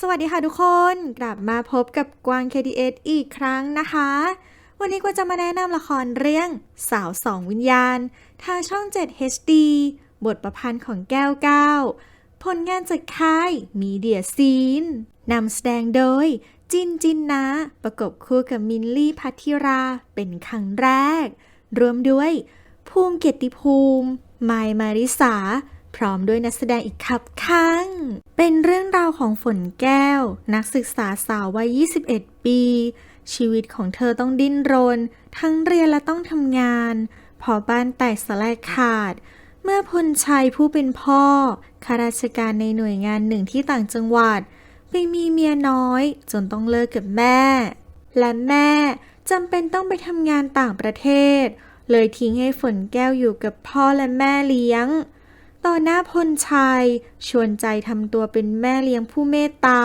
สวัสดีค่ะทุกคน กลับมาพบกับกวาง KDS อีกครั้งนะคะ วันนี้กวางจะมาแนะนำละครเรื่องสาวสองวิญญาณ ทางช่อง 7 HD บทประพันธ์ของแก้วก้าวผลงานจากค่ายมีเดียซีนนำแสดงโดย จินจินนะ ประกบคู่กับมินลี่พัทธิราเป็นครั้งแรก รวมด้วย ภูมิเกียรติภูมิ ไมมาริสา พร้อมด้วยนักแสดงอีกคับข้าง เป็นเรื่องราวของฝนแก้ว นักศึกษาสาววัย 21 ปี ชีวิตของเธอต้องดิ้นรน ทั้งเรียนและต้องทำงาน พอบ้านแตกสลายขาด เมื่อพลชัยผู้เป็นพ่อข้าราชการในหน่วยงานหนึ่งที่ต่างจังหวัด ไปมีเมียน้อย จนต้องเลิกกับแม่ และแม่จำเป็นต้องไปทำงานต่างประเทศ เลยทิ้งให้ฝนแก้วอยู่กับพ่อและแม่เลี้ยง ต่อหน้าพลชัย ชวนใจทำตัวเป็นแม่เลี้ยงผู้เมตตา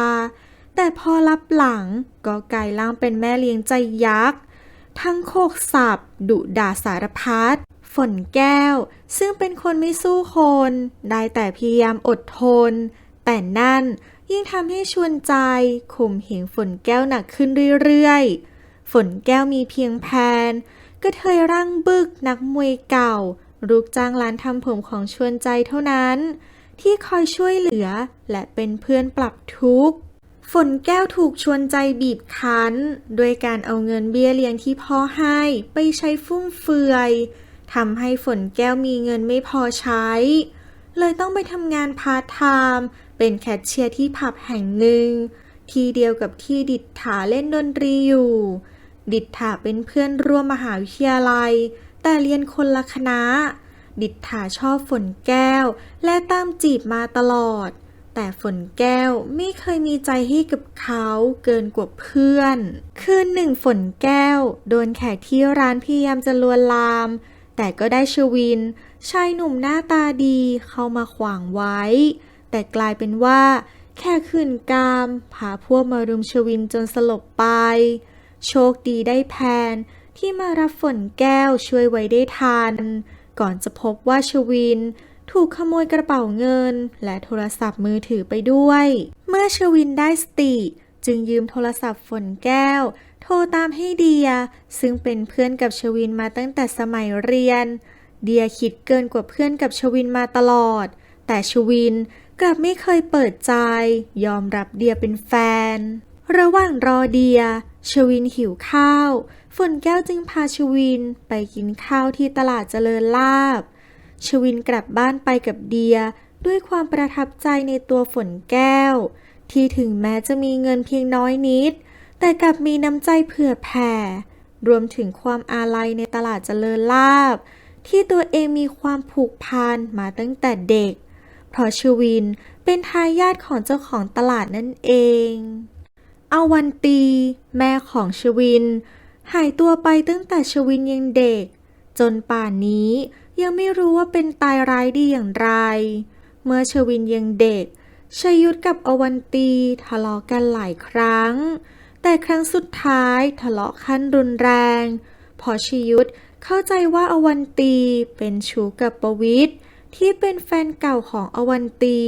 แต่พอรับหลังก็กลายร่างเป็นแม่เลี้ยงใจยักษ์ ทั้งโคกสับดุด่าสารพัดฝนแก้ว ซึ่งเป็นคนไม่สู้คน ได้แต่พยายามอดทน แต่นั่นยิ่งทำให้ชวนใจข่มเหงฝนแก้วหนักขึ้นเรื่อยๆ ฝนแก้วมีเพียงแพนก็เทยร่างบึกนักมวยเก่า ลูกจ้างร้านทำผมของชวนใจเท่านั้น ที่คอยช่วยเหลือและเป็นเพื่อนปรับทุกข์ฝนแก้วถูกชวนใจบีบคั้น ด้วยการเอาเงินเบี้ยเลี้ยงที่พ่อให้ไปใช้ฟุ่มเฟือยทำให้ฝนแก้วมีเงินไม่พอใช้ เลยต้องไปทำงานพาร์ทไทม์เป็นแคชเชียร์ที่ผับแห่งหนึ่ง ที่เดียวกับที่ดิษฐาเล่นดนตรีอยู่ ดิษฐาเป็นเพื่อนร่วมมหาวิทยาลัย แต่เรียนคนละคณะ ดิษฐาชอบฝนแก้ว และตามจีบมาตลอด แต่ฝนแก้วไม่เคยมีใจให้กับเขาเกินกว่าเพื่อน คืนหนึ่งฝนแก้ว โดนแขกที่ร้านพยายามจะลวนลาม แต่ก็ได้ชวิน ชายหนุ่มหน้าตาดีเข้ามาขวางไว้ แต่กลายเป็นว่าแค่คืนกามพาพวกมารุมชวินจนสลบไป โชคดีได้แพน ที่มารับฝนแก้วช่วยไว้ได้ทัน ก่อนจะพบว่าชวินถูกขโมยกระเป๋าเงิน และโทรศัพท์มือถือไปด้วย เมื่อชวินได้สติ จึงยืมโทรศัพท์ฝนแก้ว โทรตามให้เดีย ซึ่งเป็นเพื่อนกับชวินมาตั้งแต่สมัยเรียน เดียคิดเกินกว่าเพื่อนกับชวินมาตลอด แต่ชวินกลับไม่เคยเปิดใจ ยอมรับเดียเป็นแฟน ระหว่างรอเดีย ชวินหิวข้าว ฝนแก้วจึงพาชวินไปกินข้าวที่ตลาดเจริญลาบ ชวินกลับบ้านไปกับเดียด้วยความประทับใจในตัวฝนแก้ว ที่ถึงแม้จะมีเงินเพียงน้อยนิด แต่กลับมีน้ำใจเผื่อแผ่ รวมถึงความอาลัยในตลาดเจริญลาบ ที่ตัวเองมีความผูกพันมาตั้งแต่เด็ก เพราะชวินเป็นทายาทของเจ้าของตลาดนั่นเอง เอาวันตี แม่ของชวิน หายตัวไปตั้งแต่ชวินยังเด็ก จนป่านนี้ยังไม่รู้ว่าเป็นตายร้ายดีอย่างไร เมื่อชวินยังเด็กชยุทธกับอวันตีทะเลาะกันหลายครั้ง แต่ครั้งสุดท้ายทะเลาะขั้นรุนแรงเพอชยุทธเข้าใจว่าอวันตีเป็นชู้กับประวิทย์ที่เป็นแฟนเก่าของอวันตี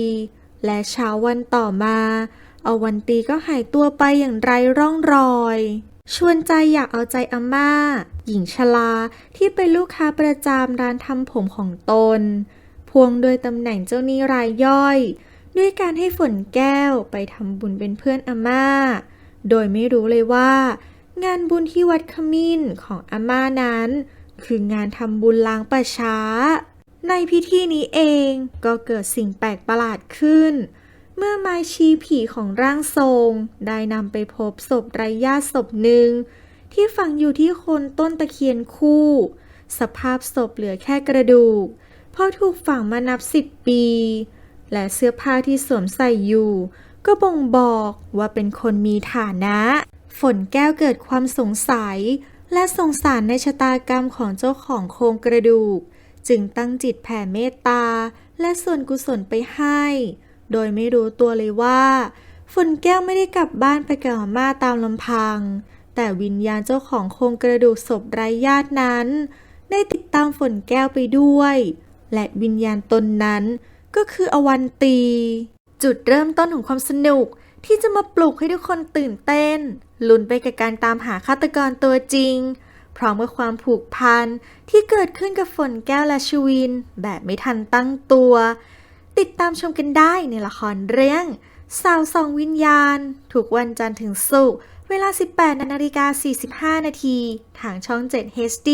และเช้าวันต่อมา อวันตีก็หายตัวไปอย่างไร้ร่องรอย ชวนใจอยากเอาใจอาม่า หญิงชราที่เป็นลูกค้าประจำร้านทำผมของตน พวงโดยตำแหน่งเจ้าหนี้รายย่อย ด้วยการให้ฝนแก้วไปทำบุญเป็นเพื่อนอาม่า โดยไม่รู้เลยว่า งานบุญที่วัดขมิ้นของอาม่านั้น คืองานทำบุญล้างป่าช้า ในพิธีนี้เองก็เกิดสิ่งแปลกประหลาดขึ้น เมื่อไม้ชี้ผีของร่างทรง ได้นำไปพบศพไร้ญาติศพหนึ่ง ที่ฝังอยู่ที่โคนต้นตะเคียนคู่ สภาพศพเหลือแค่กระดูก เพราะถูกฝังมานับสิบปี และเสื้อผ้าที่สวมใส่อยู่ ก็บ่งบอกว่าเป็นคนมีฐานะ ฝนแก้วเกิดความสงสัย และสงสารในชะตากรรมของเจ้าของโครงกระดูก จึงตั้งจิตแผ่เมตตาและส่วนกุศลไปให้ โดยไม่รู้ตัวเลยว่าฝนแก้วไม่ได้กลับบ้านไปกับอาม่าตามลำพัง แต่วิญญาณเจ้าของโครงกระดูกศพไร้ญาตินั้น ได้ติดตามฝนแก้วไปด้วย และวิญญาณตนนั้นก็คืออวันตี จุดเริ่มต้นของความสนุกที่จะมาปลุกให้ทุกคนตื่นเต้น ลุ้นไปกับการตามหาฆาตกรตัวจริง พร้อมกับความผูกพันที่เกิดขึ้นกับฝนแก้วและชวิน แบบไม่ทันตั้งตัว ติดตามชมกันได้ในละครเรื่องสาวสองวิญญาณ ทุกวันจันทร์ถึงศุกร์เวลา 18นาฬิกา45 นาที ทางช่อง 7 HD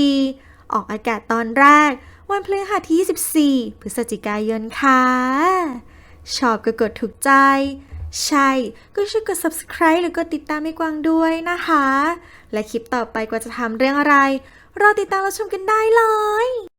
ออกอากาศตอนแรก วันพฤหัสที่ 24 พฤศจิกายนค่ะ ชอบก็กดถูกใจ ใช่ ก็ช่วยกด subscribe หรือกดติดตามให้กวางด้วยนะคะ และคลิปต่อไปกว่าจะทำเรื่องอะไร รอติดตามรับชมกันได้เลย